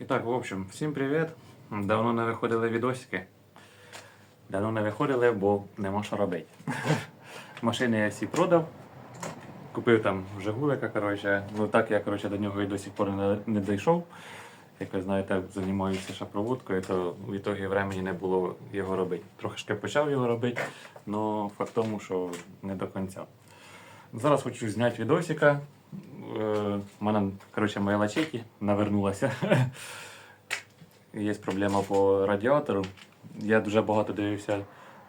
І так, в общем, всім привіт. Давно не виходили відосики. Давно не виходили, бо нема що робити. Машини я всі продав. Купив там Жигулика, коротше. Ну так я коротше, до нього і до сих пор не, не дійшов. Як ви знаєте, займаюся шапроводкою, то в ітогі времени не було його робити. Трошки почав його робити, але факт тому, що не до кінця. Зараз хочу зняти відосика. Е, У мене, коротше, моя лачеті навернулася. Є проблема по радіатору. Я дуже багато дивився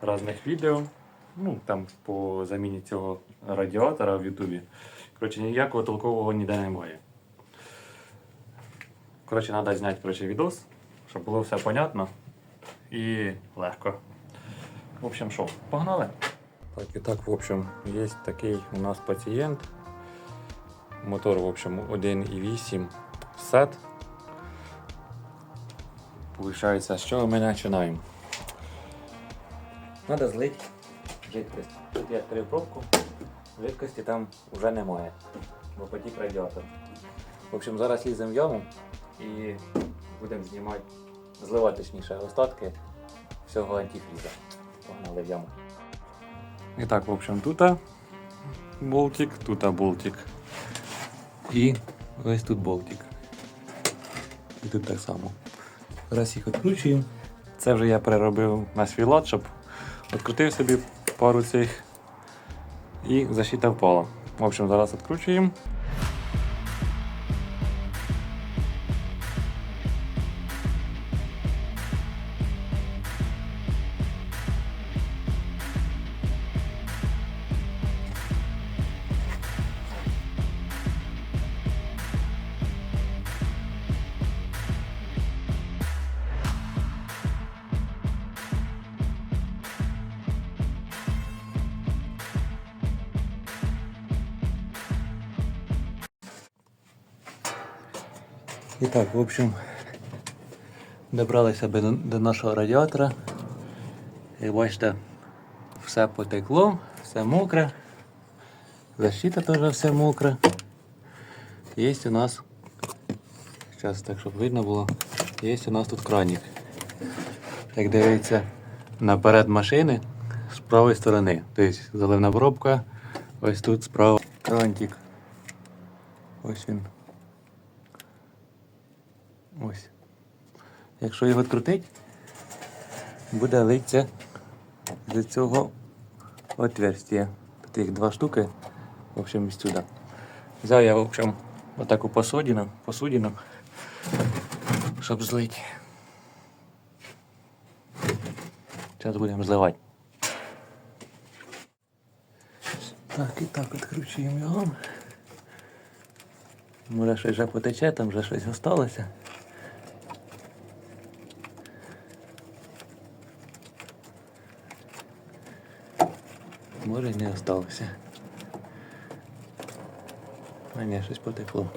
різних відео. Ну, там по заміні цього радіатора в Ютубі. Коротше, ніякого толкового ніде немає. Коротше, треба зняти коротше, відос, щоб було все понятно і легко. В общем, що, погнали? Так, і так, в общем, є такий у нас пацієнт. Мотор, в общем, 1,8 сет. Получається, з чого ми починаємо? Треба злити жидкость. Тут я відкрив пробку, жидкості там вже немає, бо потік радіатор. В общем, зараз ліземо в яму і будемо знімати, зливати точніше остатки всього антифріза. Погнали в яму. І так, в общем, тут болтик, тут болтик. І ось тут болтик. І тут так само. Зараз їх відкручуємо. Це вже я переробив на свій лад, щоб відкрутив собі пару цих і защита впала. В общем, зараз відкручуємо. Так, в общем, добралися до, до нашого радіатора. Як бачите, все потекло, все мокре. Защита теж все мокре. Є у нас, зараз так, щоб видно було, є у нас тут кранік. Як дивиться наперед машини з правої сторони. Тобто заливна пробка, ось тут справа крантик. Ось він. Ось. Якщо його відкрутить, буде литься з цього отверстия. Тут їх два штуки, в общем, із сюди. Взяв я, в общем, отаку посудину, посудину, щоб злити. Зараз будемо зливати. Так, і так відкручуємо його. Може щось вже потече, там вже щось залишилося. Може не залишилося. А ні, щось потекло.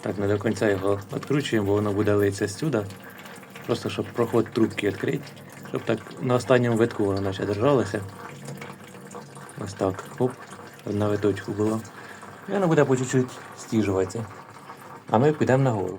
Так, не до кінця його відкручуємо, бо воно буде литися сюди. Просто щоб проход трубки відкрити, щоб так на останньому витку воно наче держалося. Ось так. Хоп, на виточку було. І воно буде по чуть-чуть стіжуватися. А ми підемо нагору.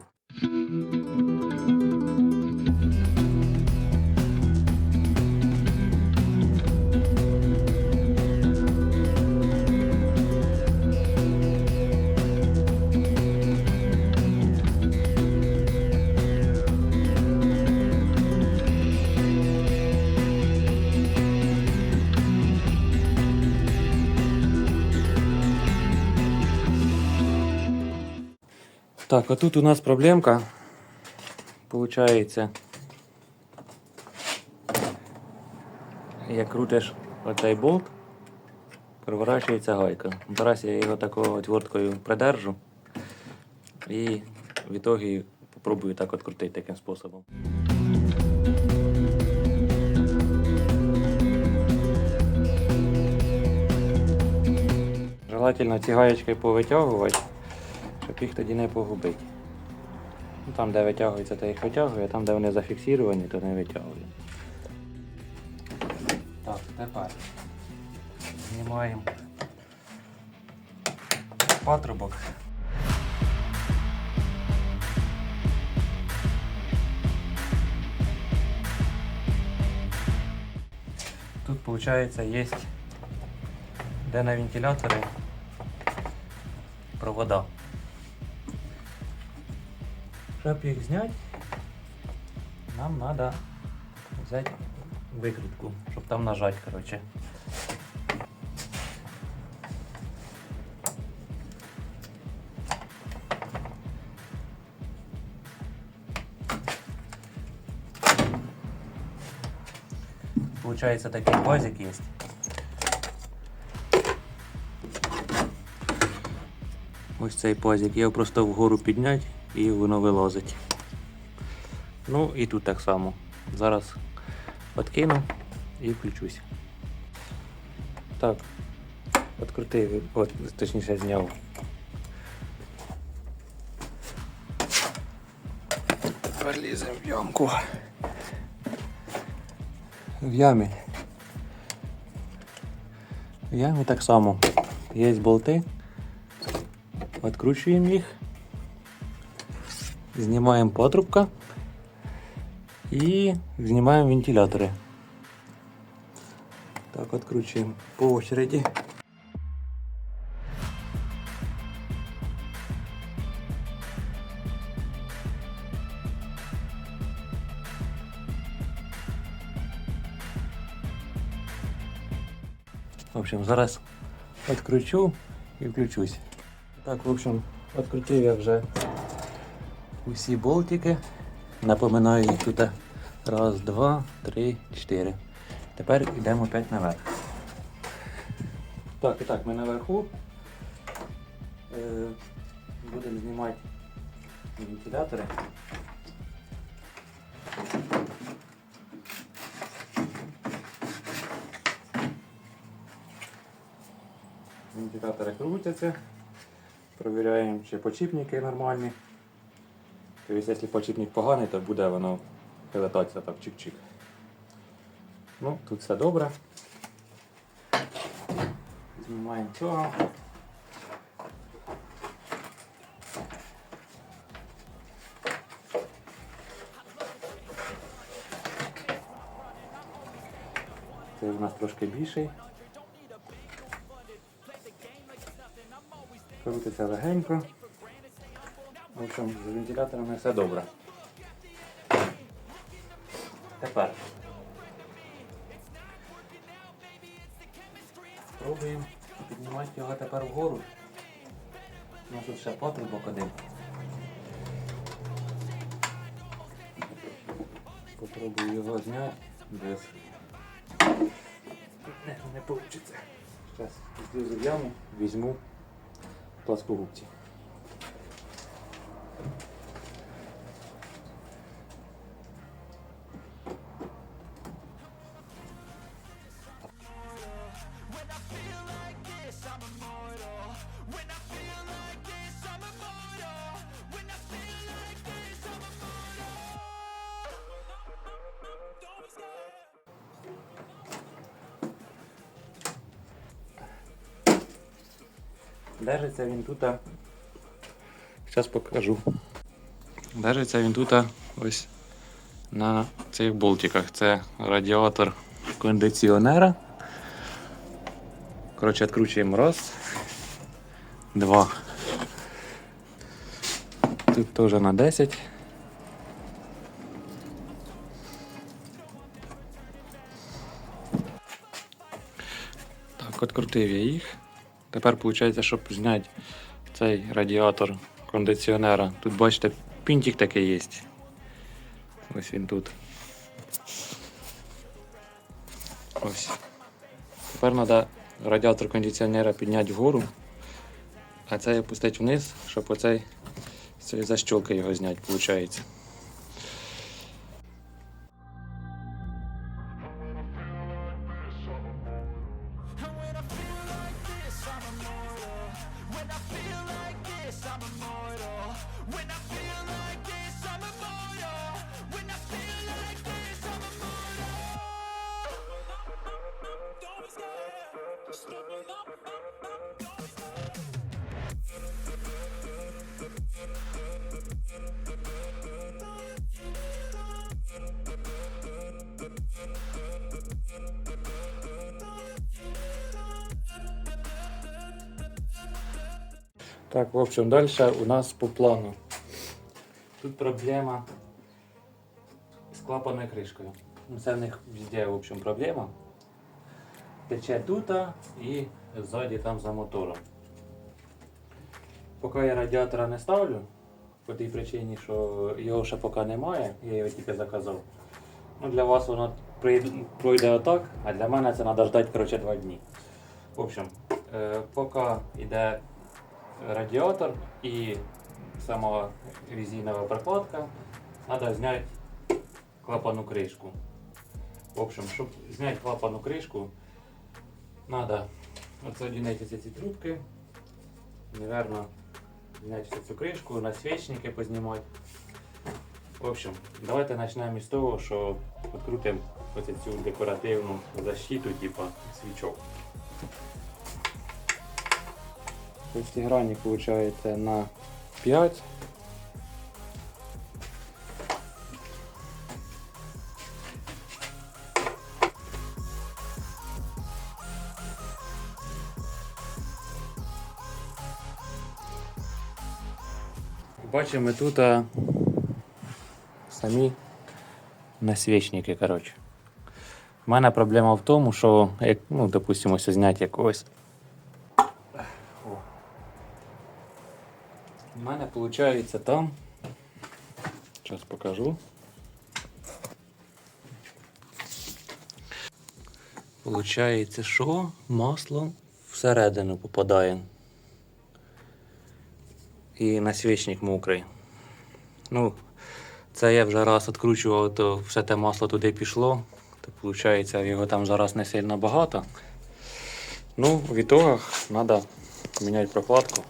Так, а тут у нас проблемка. Получається. Як крутиш оцей болт, проворачується гайка. Зараз я його такою отверткою придержу і в ітогі попробую так відкрутити таким способом. Желательно ці гаєчки повитягувати, щоб їх тоді не погубити. Ну, Там, де витягується, то їх витягує, там, де вони зафіксовані, то не витягує. Так, Тепер знімаємо патрубок. Тут, виходить, є де на вентиляторі провода. Щоб їх зняти, нам треба взяти викрутку, щоб там нажати, короче. Получается такий пазик есть. Ось цей пазик. Його просто вгору підняти і воно вилазить. Ну і тут так само. Зараз откину і включусь. Так, відкрутив, от, точніше зняв. Тепер ліземо в ямку. В ямі. В ямі так само. Є болти. Откручуємо їх. Знімаємо патрубка і знімаємо вентилятори. Так, откручуємо по очереді. В общем, зараз відкручу і включусь. Так, в общем, відкрутив я вже усі болтики. Напоминаю їх тут. Раз, два, три, чотири. Тепер йдемо опять наверх. Так, і так, ми наверху. Е, будемо знімати вентилятори. Вентилятори крутяться. Провіряємо, чи почіпники нормальні. Тобто, якщо почіпник поганий, то буде воно летатися так чик-чик. Ну, тут все добре. Знімаємо цього. Це у нас трошки більший. Крутиться легенько. В общем, з вентиляторами все добре. Тепер спробуємо піднімати його тепер вгору. У нас тут ще потрібок один. Попробую його зняти без. Не, не вийде. Зараз злізу в яму, візьму пласкогубці. Держиться він тут. Зараз покажу. Держиться він тут ось на цих болтиках. Це радіатор кондиціонера. Коротше, відкручуємо раз, два. Тут теж на 10. Так, відкрутив я їх. Тепер виходить, щоб зняти цей радіатор кондиціонера. Тут бачите, пінтик такий є. Ось він тут. Ось. Тепер треба радіатор кондиціонера підняти вгору, а цей опустити вниз, щоб оцей з цієї защолки його зняти, виходить. Так, в общем, далі у нас по плану. Тут проблема з клапаною кришкою. Ну, Це в них везде, в общем, проблема. Тече тут і ззаді там за мотором. Поки я радіатора не ставлю, по тій причині, що його ще поки немає, я його тільки заказав. Ну, для вас воно пройде отак, а для мене це треба ждати коротше, два дні. В общем, е, поки йде радіатор і сама резинова прокладка, треба зняти клапану кришку. В общем, щоб зняти клапану кришку, треба отсоединити ці трубки, наверное, зняти всю цю кришку, насвечники познімати. В общем, давайте почнемо з того, що відкрутимо оцю цю декоративну защиту, типа свічок. Шестигранник виходить на 5. Бачимо тут а, самі насвічники, коротше. У мене проблема в тому, що, як, ну, допустимо, зняти якогось. У мене виходить там. Зараз покажу. Получається, що масло всередину попадає. І насвічник мокрий. Ну, це я вже раз відкручував, то все те масло туди пішло. То виходить, його там зараз не сильно багато. Ну, в ітогах треба міняти прокладку.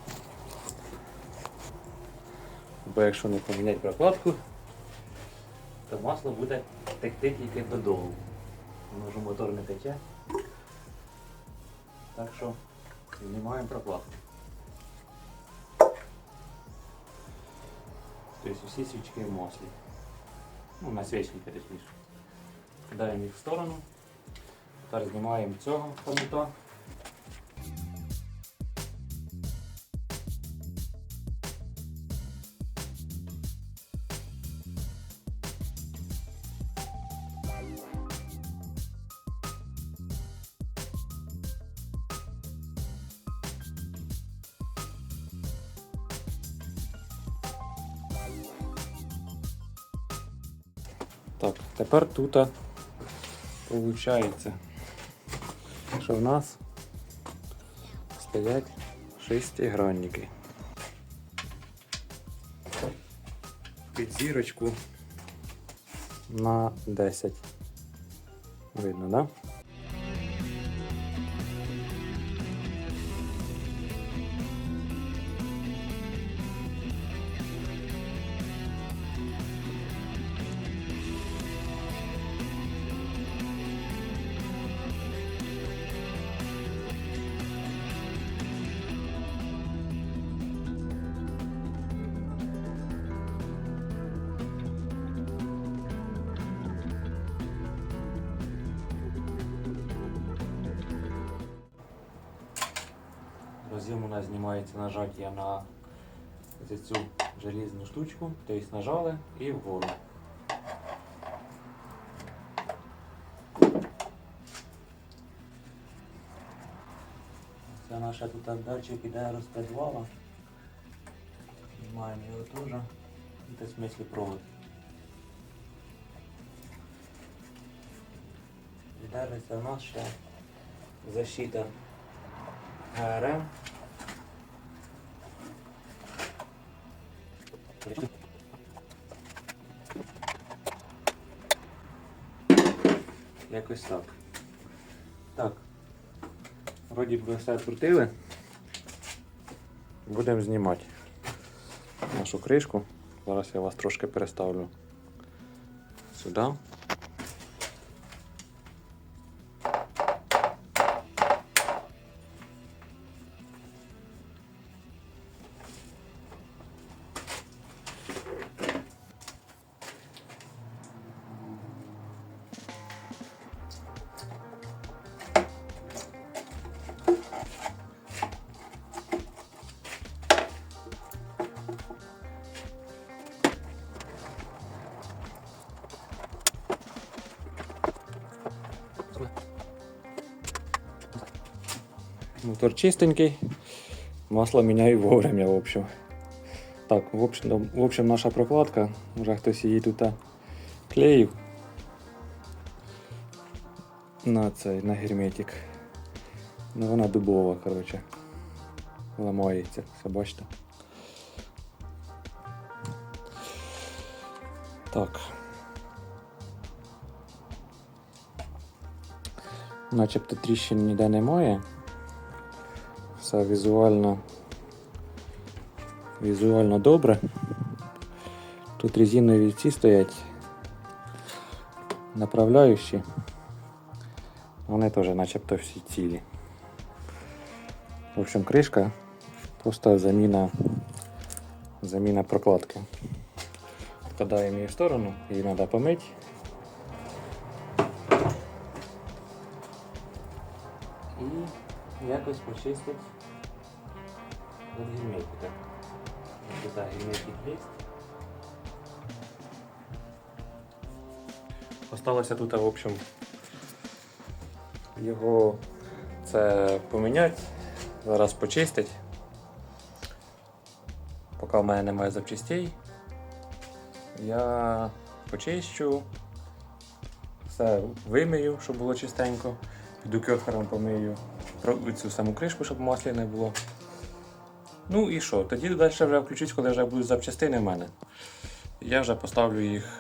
Бо якщо не поміняти прокладку, то масло буде текти тільки додолу. Може мотор не тече. Так що знімаємо прокладку. Тобто всі свічки в маслі. Ну, на свічники точніше. Кидаємо їх в сторону. Тепер знімаємо цього хомута. Тепер тут виходить, що в нас стоять шестигранники. Під зірочку на 10. Видно, да? Знімається нажаття на цю железну штучку, тобто нажали і вгору. Це наша тут датчик іде розпредвала. Знімаємо його теж. Це в смислі провод. І держиться в нас ще защита ГРМ. Якось так. Так. Вроді би все відкрутили. Будемо знімати нашу кришку. Зараз я вас трошки переставлю сюди. Мотор чистенький. Масло міняю вовремя, в общем. Так, в общем, в общем наша прокладка. Вже хтось її тут клеїв. На цей, на герметик. Ну вона дубова, коротше. Ламається, все бачите. Так. Начебто тріщин ніде немає. Все візуально. Візуально добре. Тут резинові ці стоять направляючі. Вони теж начебто всі цілі. В общем, кришка просто заміна, заміна прокладки. Вкладаємо її в сторону, її треба помити. Почистити від герметика. Тут герметик є. Осталося тут, в общем, його це поміняти, зараз почистить. Поки в мене немає запчастей, я почищу, все вимию, щоб було чистенько, піду кьохером помию цю саму кришку, щоб маслі не було. Ну і що? Тоді далі вже включусь, коли вже будуть запчастини в мене. Я вже поставлю їх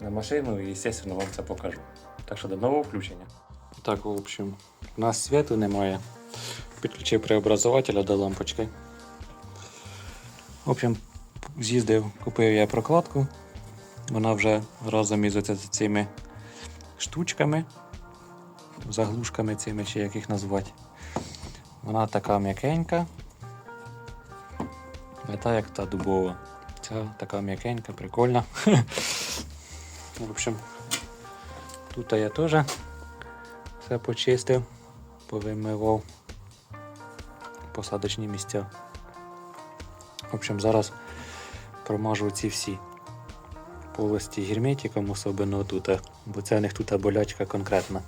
на машину і, звісно, вам це покажу. Так що до нового включення. Так, в общем, у нас світу немає. Підключив преобразователя до лампочки. В общем, з'їздив, купив я прокладку. Вона вже разом із цими штучками, заглушками цими, чи як їх назвати. Вона така м'якенька. Не та як та дубова. Ця така м'якенька, прикольна. В общем, тут я теж все почистив, повимивав посадочні місця. В общем, зараз промажу ці всі полості герметиком, особливо тут, бо це в них тут болячка конкретна.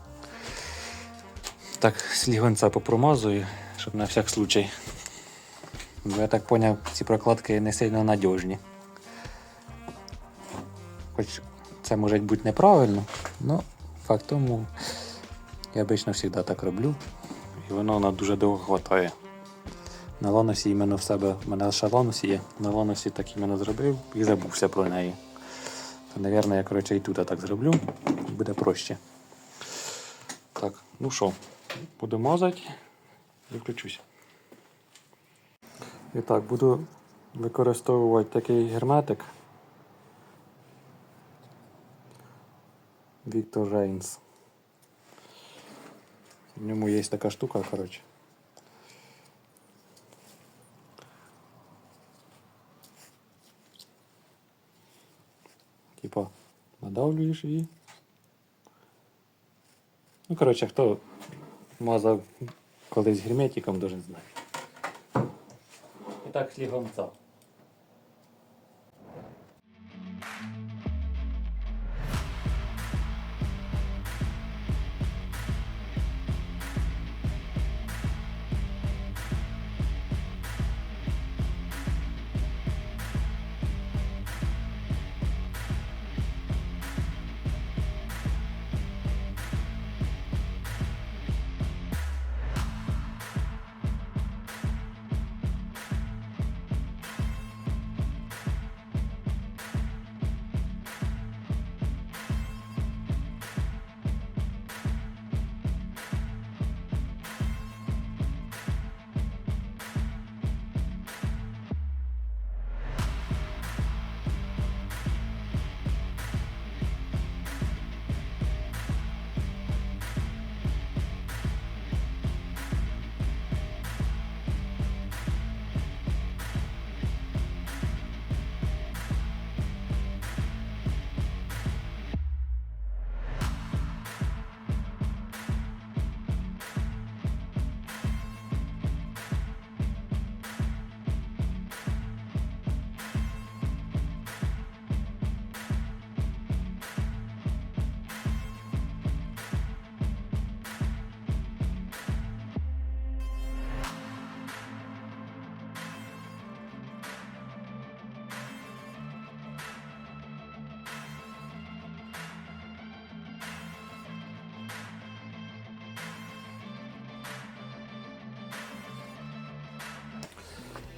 Так, слігонця попромазую, щоб на всяк случай. Бо я так зрозумів, ці прокладки не сильно надіжні. Хоч це може бути неправильно, але факт тому я обично завжди так роблю. І воно на дуже довго хватає. На ланосі іменно в себе, в мене ще ланос є, на ланосі так іменно зробив і забувся про неї. То, мабуть, я коротше, і тут так зроблю, буде проще. Так, ну що, буду мазати і включусь. І так, буду використовувати такий герметик. Віктор Рейнс. В ньому є така штука, коротше. Типа, надавлюєш її. Ну, коротше, хто мазав колись герметиком, дуже знати. І так слігонця.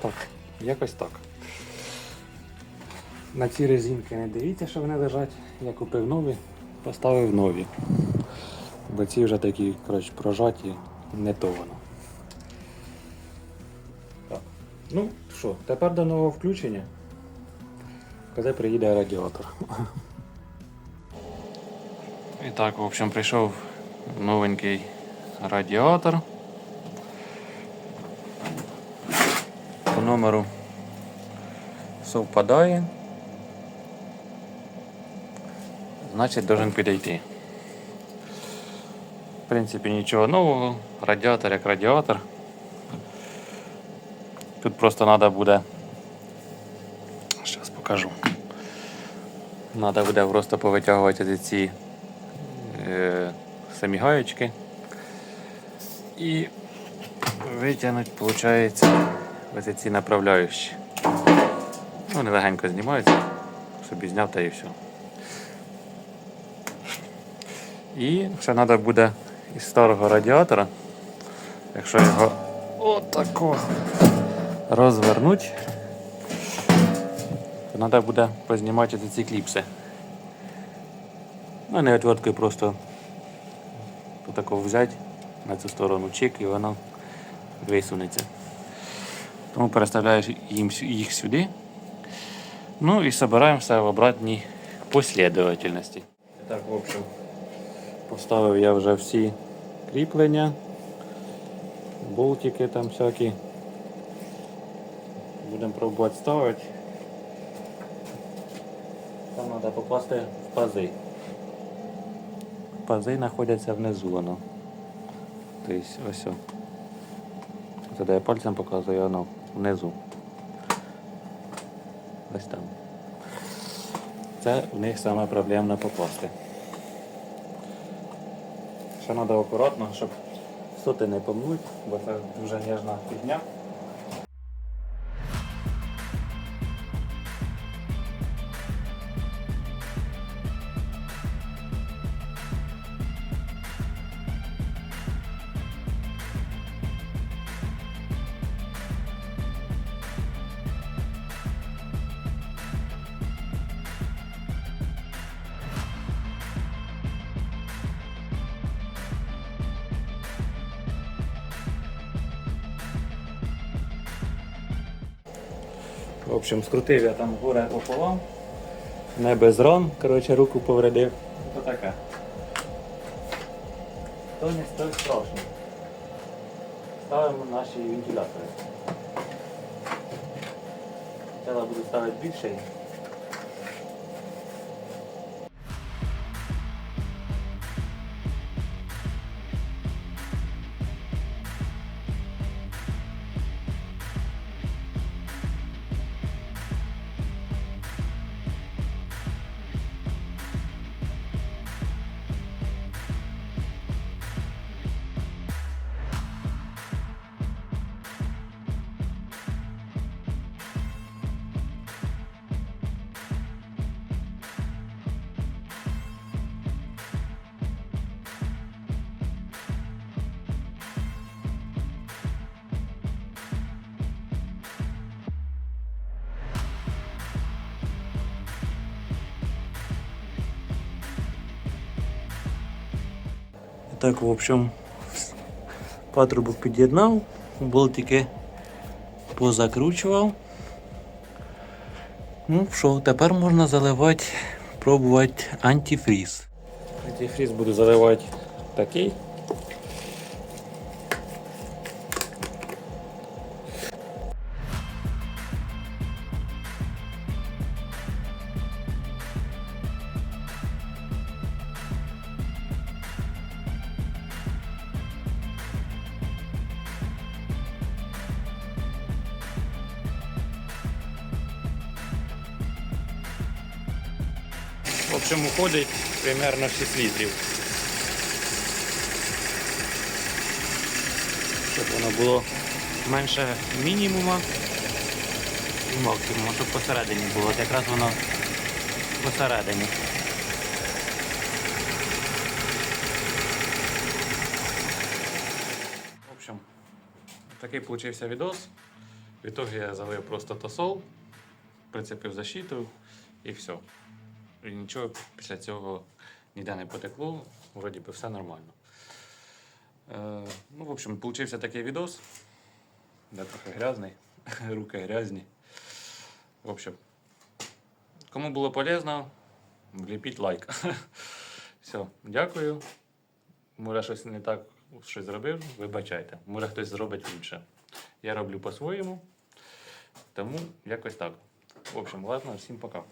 Так, якось так. На ці резинки не дивіться, що вони лежать. Я купив нові, поставив нові. Бо ці вже такі, коротше, прожаті, не то воно. Так. Ну що, тепер до нового включення. Коли приїде радіатор. І так, в общем, прийшов новенький радіатор. Номеру совпадає. Значить, должен підійти. В принципі, нічого нового. Радіатор як радіатор. Тут просто треба буде. Зараз покажу. Треба буде просто повитягувати ці е, самі гаєчки. І витягнути, виходить, ось ці направляючі. Ну, Вони легенько знімаються, собі зняв та і все. І ще треба буде із старого радіатора, якщо його отако розвернути, то треба буде познімати ці кліпси. Ну, не отверткою просто отако взяти на цю сторону чик і воно висунеться. Тому переставляєш їм їх сюди. Ну і збираємо все в обратній послідовательності. Так, в общем, поставив я вже всі кріплення, болтики там всякі. Будемо пробувати ставити. Там треба попасти в пази. Пази знаходяться внизу воно. Тобто ось. де я пальцем показую, воно внизу. Ось там. Це в них саме проблемно попасти. Ще треба акуратно, щоб соти не помнуть, бо це дуже ніжна фігня. В общем, скрутив я там горе пополам. Не без ран, коротше, руку повредив. То таке. То не стоїть страшно. Ставимо наші вентилятори. Спочатку буду ставити більший. Так, в общем, патрубок під'єднав, болтики позакручував. Ну що, тепер можна заливати, пробувати антифріз. Антифріз буду заливати такий. Примерно 6 літрів. Щоб воно було менше мінімума і максимуму, щоб посередині було. От якраз воно посередині. В общем, такий получився відос. В ітогі я залив просто тосол, прицепив защиту і все. І нічого після цього ніде не потекло, вроді би все нормально. Е, ну, в общем, получився такий відос. Я трохи грязний, руки грязні. В общем, кому було полезно, вліпіть лайк. Все, дякую. Може, щось не так щось зробив, вибачайте. Може хтось зробить інше. Я роблю по-своєму. Тому якось так. В общем, ладно, всім пока.